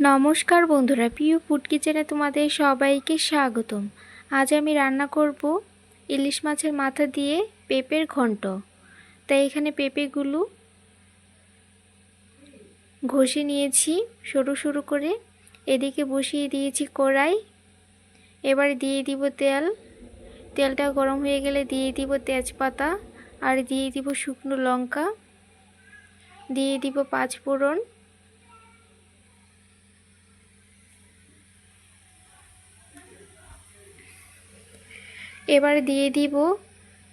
নমস্কার বন্ধুরা, প্রিয় ফুড কিচেনে তোমাদের সবাইকে স্বাগতম। আজ আমি রান্না করব ইলিশ মাছের মাথা দিয়ে পেঁপের ঘন্ট। তাই এখানে পেঁপেগুলো ঘষে নিয়েছি, সরু সরু করে। এদিকে বসিয়ে দিয়েছি কড়াই। এবার দিয়ে দিব তেল। তেলটা গরম হয়ে গেলে দিয়ে দিব তেজপাতা আর দিয়ে দিব শুকনো লঙ্কা। দিয়ে দিব পাঁচ ফোড়ন এবার দিয়ে দিব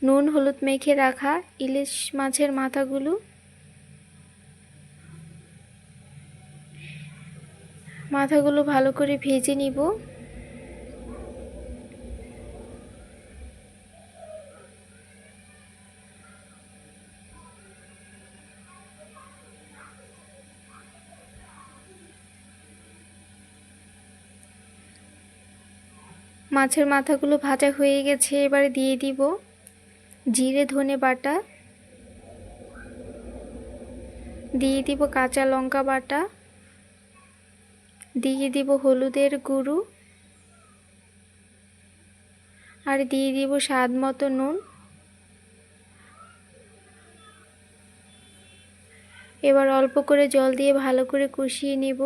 নুন হলুদ মেখে রাখা ইলিশ মাছের মাথাগুলো। মাথাগুলো ভালো করে ভেজে নিব। মাছের মাথাগুলো ভাজা হয়ে গেছে, এবারে দিয়ে দিব জিরে, ধনে বাটা। দিয়ে দিব কাঁচা লঙ্কা বাটা। দিয়ে দিব হলুদের গুঁড়ো। আর দিয়ে দিব স্বাদ মতো নুন। এবার অল্প করে জল দিয়ে ভালো করে কষিয়ে নিব।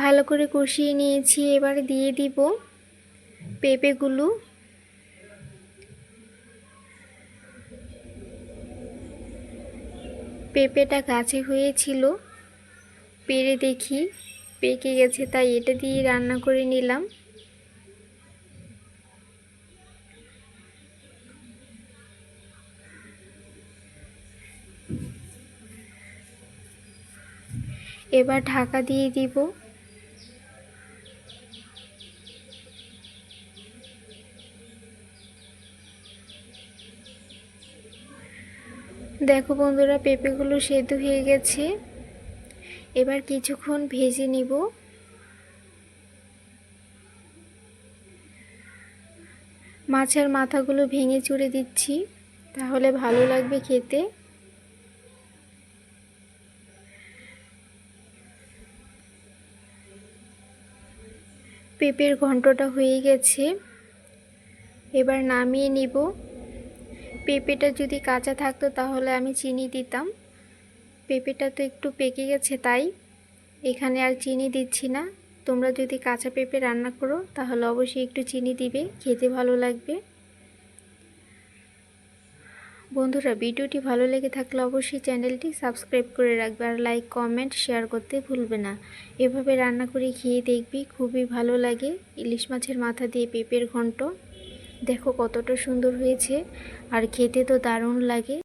ভালো করে কষিয়ে নিয়েছি, এবার দিয়ে দিব পেঁপেগুলো। পেঁপেটা গাছে হয়েছিল, পেরে দেখি, পেকে গেছে তাই এটা দিয়ে রান্না করে নিলাম। এবার ঢাকা দিয়ে দিব। দেখো বন্ধুরা, পেঁপেগুলো সেদ্ধ হয়ে গেছে। এবার কিছুক্ষণ ভেজে নিব। মাছের মাথাগুলো ভেঙে চুড়ে দিচ্ছি, তাহলে ভালো লাগবে খেতে। পেঁপের ঘন্টটা হয়ে গেছে। এবার নামিয়ে নিব। পেঁপেটা যদি কাঁচা থাকতো তাহলে আমি চিনি দিতাম। পেঁপেটা তো একটু পেকে গেছে তাই। এখানে আর চিনি দিচ্ছি না। তোমরা যদি কাঁচা পেঁপে রান্না করো, তাহলে অবশ্যই একটু চিনি দিবে, খেতে ভালো লাগবে। বন্ধুরা, ভিডিওটি ভালো লেগে থাকলে অবশ্যই চ্যানেলটি সাবস্ক্রাইব করে রাখবে আর লাইক, কমেন্ট, শেয়ার করতে ভুলবে না। এভাবে রান্না করে খেয়ে দেখবি, খুবই ভালো লাগে। ইলিশ মাছের মাথা দিয়ে পেঁপের ঘন্ট। দেখো কতটা সুন্দর হয়েছে। আর খেতে তো দারুণ লাগে।